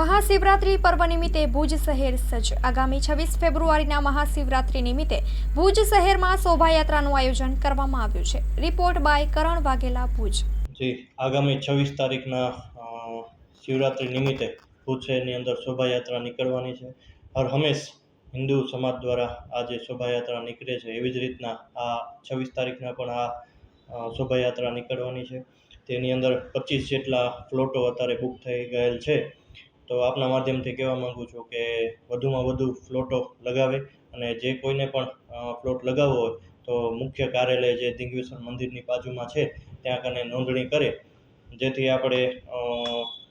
મહાશિવરાત્રી પર્વ નિમિત્તે ભુજ શહેર સજ્જ. આગામી છવ્વીસ ફેબ્રુઆરીના મહાશિવરાત્રી નિમિત્તે ભુજ શહેરમાં શોભાયાત્રાનું આયોજન કરવામાં આવ્યું છે. Report by Karan Vaghela, Bhuj. જી આગામી છવ્વીસ તારીખના શિવરાત્રી નિમિત્તે ભુજ શહેરની અંદર શોભાયાત્રા નીકળવાની છે. હર હંમેશ હિન્દુ સમાજ દ્વારા આ જે શોભાયાત્રા નીકળે છે. એવી જ રીતના આ છવ્વીસ તારીખના પણ આ શોભાયાત્રા નીકળવાની છે. તેની અંદર પચીસ જેટલા ફ્લોટો અત્યારે બુક થઈ ગયેલ છે. તો આપના માધ્યમથી કહેવા માગું છું કે વધુમાં વધુ ફ્લોટો લગાવે અને જે કોઈને પણ ફ્લોટ લગાવવો હોય, તો મુખ્ય કાર્યાલય જે દિગ્વેશ્વર મંદિરની બાજુમાં છે, ત્યાં કને નોંધણી કરે, જેથી આપણે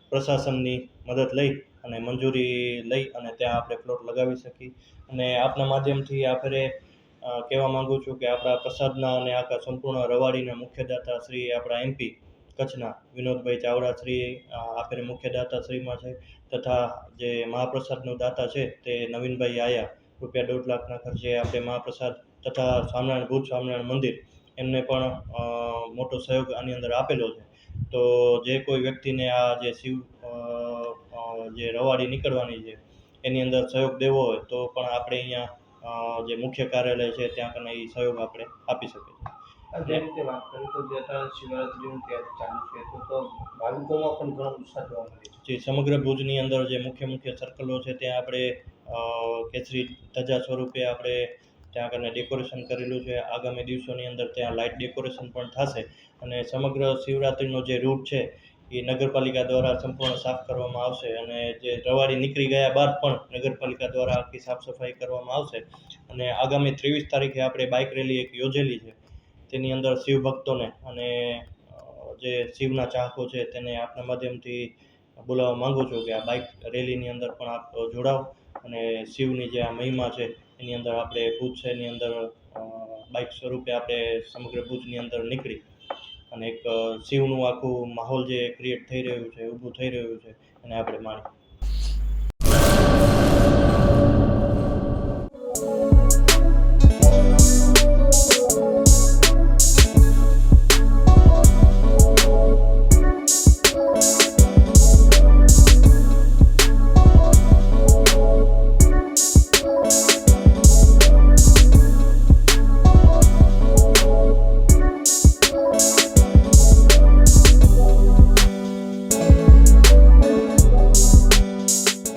પ્રશાસનની મદદ લઈ અને મંજૂરી લઈ અને ત્યાં આપણે પ્લોટ લગાવી શકીએ. અને આપના માધ્યમથી આપણે કહેવા માગું છું કે આપણા પ્રસાદના અને આખા સંપૂર્ણ રવાડીના મુખ્ય દાતા શ્રી આપણા એમપી કચ્છના વિનોદભાઈ ચાવડા શ્રી અ, મુખ્ય દાતા શ્રીમાં છે તથા જે મહાપ્રસાદનો દાતા છે તે નવીનભાઈ આયા. રૂપિયા દોઢ લાખના ખર્ચે આપણે મહાપ્રસાદ તથા સ્વામિનારાયણ ભુજ સ્વામિનારાયણ મંદિર એમને પણ મોટો સહયોગ આની અંદર આપેલો છે. તો જે કોઈ વ્યક્તિને આ જે શિવ જે રવાડી નીકળવાની છે એની અંદર સહયોગ દેવો હોય તો પણ આપણે અહીંયા જે મુખ્ય કાર્યાલય છે ત્યાં કને એ સહયોગ આપણે આપી શકીએ છીએ. આ જે રીતે વાત કરી તો જે અત્યારે શિવરાત્રીનું ત્યાં ચાલુ છે, તો તો ભાવિકોમાં પણ ઘણો ઉત્સાહ જોવા મળે છે. જે, સમગ્ર ભુજની અંદર જે મુખ્ય મુખ્ય સર્કલો છે, ત્યાં આપણે કેસરી ધજા સ્વરૂપે આપણે ત્યાં આગળ ડેકોરેશન કરેલું છે. આગામી દિવસોની અંદર ત્યાં લાઇટ ડેકોરેશન પણ થશે અને સમગ્ર શિવરાત્રિનો જે રૂટ છે, એ નગરપાલિકા દ્વારા સંપૂર્ણ સાફ કરવામાં આવશે અને જે રવાડી નીકળી ગયા બાદ પણ નગરપાલિકા દ્વારા આખી સાફ સફાઈ કરવામાં આવશે. અને આગામી ત્રેવીસ તારીખે આપણે બાઇક રેલી એક યોજેલી છે. તેની અંદર શિવ ભક્તોને અને જે શિવના ચાહકો છે તેને આપના માધ્યમથી બોલાવવા માંગુ છું કે આ બાઇક રેલીની અંદર પણ આપ જોડાઓ અને શિવની જે આ મહિમા છે એની અંદર આપણે ભુજ શહેરની અંદર અ, બાઇક સ્વરૂપે આપણે સમગ્ર ભુજની અંદર નીકળી અને એક શિવનું આખું માહોલ જે ક્રિએટ થઈ રહ્યું છે ઊભું થઈ રહ્યું છે એને આપણે માણીએ